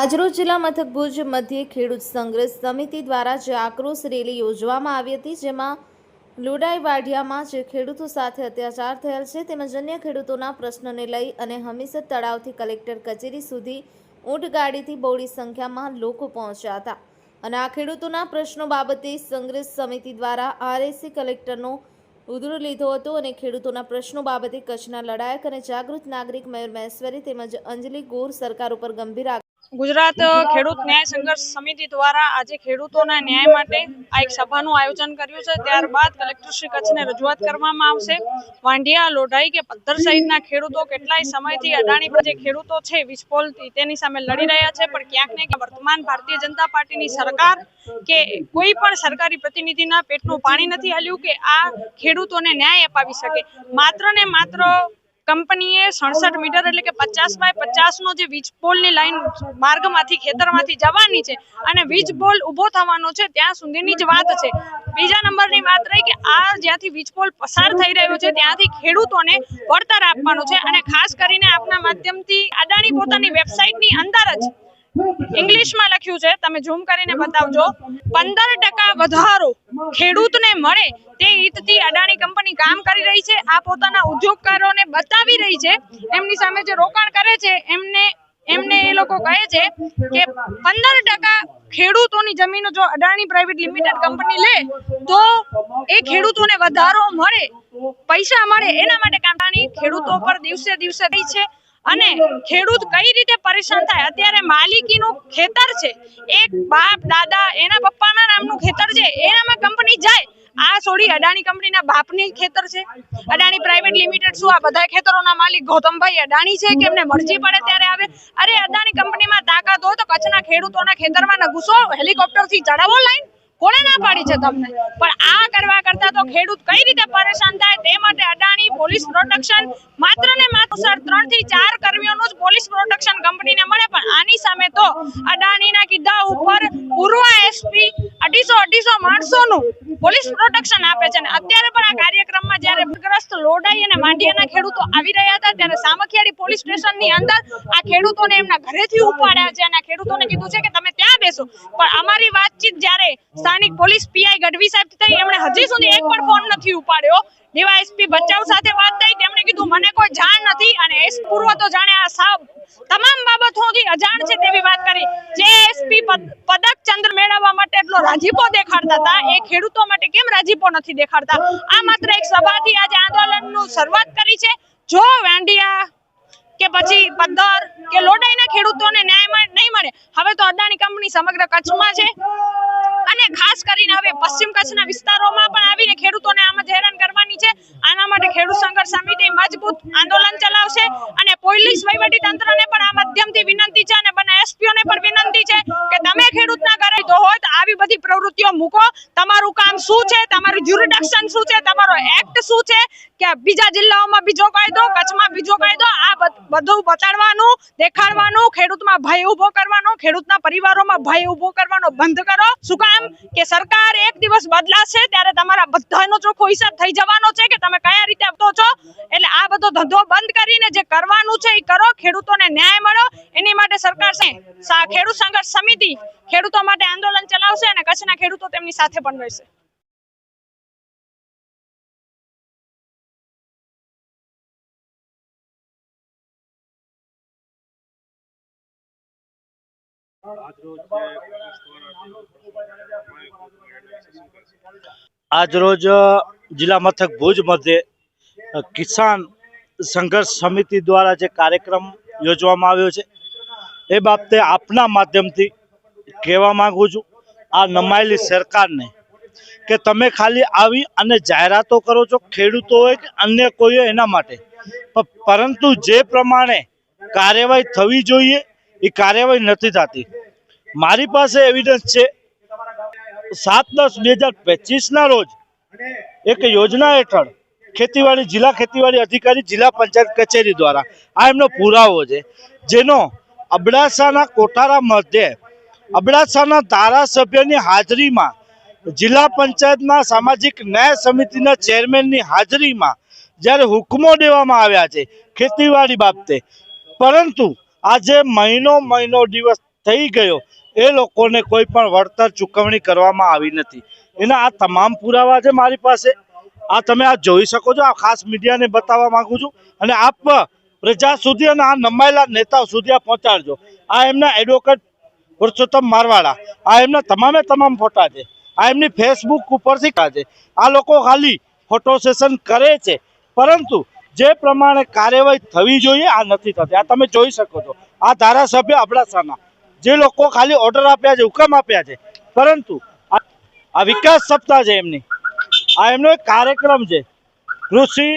આજરોજ જિલ્લા મથક ભુજ મધ્યે ખેડૂત સંઘર્ષ સમિતિ દ્વારા જે આક્રોશ રેલી યોજવામાં આવી હતી, જેમાં લુડાઈ વાઢિયામાં જે ખેડૂતો સાથે અત્યાચાર થયેલ છે, તેમજ અન્ય ખેડૂતોના પ્રશ્નોને લઈ અને હમીસર તળાવથી કલેક્ટર કચેરી સુધી ઊંટગાડીથી બહોળી સંખ્યામાં લોકો પહોંચ્યા હતા. અને આ ખેડૂતોના પ્રશ્નો બાબતે સંઘર્ષ સમિતિ દ્વારા આરએસી કલેક્ટરનો ઉધડો લીધો હતો અને ખેડૂતોના પ્રશ્નો બાબતે કચ્છના લડાયક અને જાગૃત નાગરિક મયુર મહેશ્વરી તેમજ અંજલિ ગોર સરકાર ઉપર ગંભીર ગુજરાત ખેડૂત ન્યાય સંઘર્ષ સમિતિ દ્વારા આજે ખેડૂતોના ન્યાય માટે આ એક સભાનું આયોજન કર્યું છે. ત્યારબાદ કલેક્ટર શ્રી કચ્છને રજૂઆત કરવામાં આવશે. વાંઢિયા, લોઢાઈ કે પથ્થર સહિતના ખેડૂતો કેટલાય સમયથી અડાણી પર જે ખેડૂતો છે, વીજપોલ તેની સામે લડી રહ્યા છે. પણ ક્યાંક ને ક્યાંક વર્તમાન ભારતીય જનતા પાર્ટીની સરકાર કે કોઈ પણ સરકારી પ્રતિનિધિના પેટનું પાણી નથી હલ્યું કે આ ખેડૂતોને ન્યાય અપાવી શકે. માત્ર ને માત્ર કંપનીએ સડસઠ મીટર એટલે કે પચાસ બાય પચાસનો જે વીજ પોલની લાઈન માર્ગમાંથી, ખેતરમાંથી જવાની છે અને વીજ પોલ ઊભો થવાનો છે, ત્યાં સુધીની જ વાત છે. બીજા નંબરની વાત રહી કે આ જ્યાંથી વીજ પોલ પસાર થઈ રહ્યો છે, ત્યાંથી ખેડૂતોને વળતર આપવાનું છે અને ખાસ કરીને આપના માધ્યમથી અદાણી પોતાની વેબસાઇટની અંદર જ ઇંગ્લિશમાં લખ્યું છે, તમે ઝૂમ કરીને બતાવજો. પંદર ટકા વધારો ખેડૂતને મળે તે હિતથી અદાણી કંપની કામ કરી રહી છે, આ પોતાના ઉદ્યોગકારોને બતાવી રહી છે. એમની સામે જે રોકાણ કરે છે, એમને એમને એ લોકો કહે છે કે પંદર ટકા ખેડૂતોની જમીનો જો અદાણી પ્રાઇવેટ લિમિટેડ કંપની લે, તો એ ખેડૂતોને વધારો મળે, પૈસા મળે, એના માટે કામની ખેડૂતો પર દિવસે દિવસે થઈ છે. અને ખેડૂત કઈ રીતે પરેશાન થાય? અત્યારે માલિકીનું ખેતર છે. એક બાપ, દાદા, એના પપ્પાના નામનું ખેતર છે. એનામાં કંપની જાય. આ છોડી અદાણી કંપનીના બાપની ખેતર છે. અદાણી પ્રાઇવેટ લિમિટેડ શું? આ બધા ખેતરોના માલિક ગૌતમભાઈ અદાણી છે કે એમને મરજી પડે ત્યારે આવે? અરે અદાણી કંપનીમાં તાકાત હોય તો કચ્છના ખેડૂતોના ખેતરમાં ઘૂસો હેલિકોપ્ટરથી ચડાવો લાઈન કોણે ના પાડી છે તમને? પણ આ કરવા કરતા તો ખેડૂત કઈ રીતે પરેશાન થાય? તે માટે અદાણી પોલીસ પ્રોટેક્શન માત્ર ને માત્ર સર ત્રણથી ચાર કર્મીઓનું જ પોલીસ પ્રોટેક્શન કંપનીને મળે, પણ આની સામે તો અદાણીના કીધા ઉપર પૂર્વ એસપી અઢીસો અઢીસો માણસોનું પોલીસ પ્રોટેક્શન આપે છે. અત્યારે પણ આ કાર્યક્રમમાં જ્યારે ગ્રસ્ત લોડાઈ અને માંડિયાના ખેડૂતો આવી રહ્યા હતા, ત્યારે સામખિયાળી પોલીસ સ્ટેશનની અંદર આ ખેડૂતોને એમના ઘરેથી ઉપાડ્યા છે અને ખેડૂતોને કીધું છે કે તમે ત્યાં બેસો. પણ અમારી વાતચીત જ્યારે સ્થાનિક પોલીસ પીઆઈ ગઢવી સાહેબ થઈ, એમણે હજી સુધી એક પણ ફોન નથી ઉપાડ્યો. ડીવાયએસપી ભચાઉ સાથે વાત થઈ, તેમણે કીધું, મને કોઈ જાણ નથી અને એસ પૂર્વ તો જાણે આ સાવ તમામ બાબતોથી અજાણ છે તેવી વાત કરી. જે એસપી પદક ચંદ્ર મેળવવા માટે એટલો રાજીપો દેખાડતા હતા, એ ખેડૂતો માટે કેમ રાજીપો નથી દેખાડતા? આ માત્ર એક સભાથી આજે આંદોલનનું શરૂઆત કરી છે. જો વાંડિયા કે પછી પદ્ધર કે લોડાઈના ખેડૂતોને ન્યાય નહીં મળે, હવે તો અદાણી કંપની સમગ્ર કચ્છમાં છે. અને ખાસ કરીને હવે પશ્ચિમ કચ્છના વિસ્તારોમાં પણ આવીને ખેડૂતોને આમાં જ આના માટે ખેડૂત સંઘર્ષ સમિતિ મજબૂત આંદોલન ચલાવશે અને પોલીસ વહીવટી તંત્રને પણ આ માધ્યમથી વિનંતી છે અને બંને એસપીઓને પણ વિનંતી છે બધી પ્રવૃત્તિઓ મૂકો. તમારું કામ શું છે? તમારું જ્યુરિડક્શન શું છે? તમારો એક્ટ શું છે? કે બીજા જિલ્લાઓમાં બીજો કાયદો, કચ્છમાં બીજો કાયદો, આ બધું બતાડવાનું, દેખાડવાનું, ખેડૂતમાં ભય ઊભો કરવાનો, ખેડૂતના પરિવારોમાં ભય ઊભો કરવાનો બંધ કરો. શું કામ? કે સરકાર એક દિવસ બદલાશે ત્યારે તમારા બધાનો ચોખ્ખો હિસાબ થઈ જવાનો છે કે તમે કયા રીતે આપતો છો? એટલે આ બધો ધંધો બંધ કરીને જે કરવાનું છે એ કરો. ખેડૂતોને ન્યાય મળો. એની માટે સરકાર ખેડૂત સંઘર્ષ સમિતિ ખેડૂતો માટે આંદોલન ચલાવશે અને કચ્છના ખેડૂતો તેમની સાથે પણ રહેશે. આજરોજ જિલ્લા મથક ભુજ મધ્યે કિસાન સંઘર્ષ સમિતિ દ્વારા જે કાર્યક્રમ યોજવામાં આવ્યો છે, એ બાબતે આપના માધ્યમથી કહેવા માંગુ છું. આ નમાયેલી સરકારને કે તમે ખાલી આવી અને જાહેરાતો કરો છો, ખેડૂતો હોય કે અન્ય કોઈ હોય એના માટે. પરંતુ જે પ્રમાણે કાર્યવાહી થવી જોઈએ, એ કાર્યવાહી નથી થતી. મારી પાસે એવિડન્સ છે, સાત દસ બે હજાર પચીસના રોજ એક યોજના હેઠળ ખેતીવાડી, જિલ્લા ખેતીવાડી અધિકારી જિલ્લા પંચાયત કચેરી દ્વારા આ એમનો પુરાવો છે, જેનો અબડાસાના કોઠારા મધ્યે અબડાસાના ધારાસભ્યની હાજરીમાં જિલ્લા પંચાયતના સામાજિક ન્યાય સમિતિના ચેરમેનની હાજરીમાં જ્યારે હુકમો દેવામાં આવ્યા છે ખેતીવાડી બાબતે, પરંતુ આજે મહિનો મહિનો દિવસ થઈ ગયો, એ લોકોને કોઈ પણ વળતર ચૂકવણી કરવામાં આવી નથી. એના આ તમામ પુરાવા છે મારી પાસે. આ તમે આ જોઈ શકો છો, આ ખાસ મીડિયાને બતાવવા માંગુ છું. અને આપ પ્રજા સુધી અને આ નમાયેલા નેતાઓ સુધી આ પહોંચાડજો. આ એમના એડવોકેટ પુરુષોત્તમ મારવાડા. આ એમના તમામે તમામ ફોટા છે. આ એમની ફેસબુક ઉપરથી છે. આ લોકો ખાલી ફોટો સેશન કરે છે. પરંતુ જે પ્રમાણે કાર્યવાહી થવી જોઈએ, આ નથી થતી. આ તમે જોઈ શકો છો. આ ધારાસભ્ય અબડાસાના. જે લોકો ખાલી ઓર્ડર આપ્યા છે, હુકમ આપ્યા છે. પરંતુ આ વિકાસ સપ્તાહ છે એમની. આ એમનો એક કાર્યક્રમ છે. કૃષિ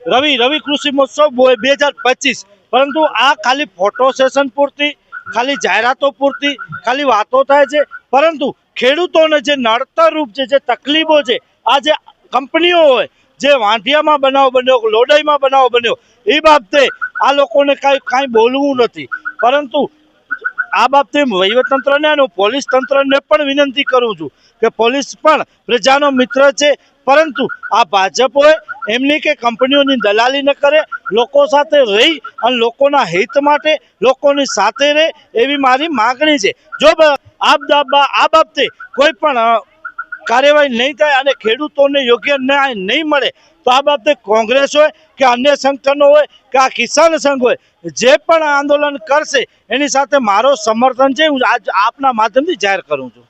રવિ રવિ કૃષિ મહોત્સવ બે હજાર પચીસ. પરંતુ આ ખાલી ફોટો સેશન પૂરતી, ખાલી જાહેરાતો પૂરતી, ખાલી વાતો થાય છે. પરંતુ ખેડૂતોને જે નડતર રૂપ છે, જે તકલીફો છે, આ જે કંપનીઓ હોય, જે વાંઢિયામાં બનાવ બન્યો, લોડાઈમાં બનાવ બન્યો, એ બાબતે આ લોકોને કાંઈ કાંઈ બોલવું નથી. પરંતુ આ બાબતે વહીવટતંત્રને અને પોલીસ તંત્રને પણ વિનંતી કરું છું કે પોલીસ પણ પ્રજાનો મિત્ર છે. પરંતુ આ ભાજપ હોય એમની કે કંપનીઓની દલાલી ન કરે, લોકો સાથે રહી અને લોકોના હિત માટે લોકોની સાથે રહે એવી મારી માગણી છે. જો આ બાબતે કોઈ પણ કાર્યવાહી નહીં થાય અને ખેડૂતોને યોગ્ય ન્યાય નહીં મળે, તો આ બાબતે કોંગ્રેસ હોય કે અન્ય સંગઠનો હોય કે આ કિસાન સંઘ હોય, જે પણ આંદોલન કરશે, એની સાથે મારો સમર્થન છે, હું આજ આપના માધ્યમથી જાહેર કરું છું.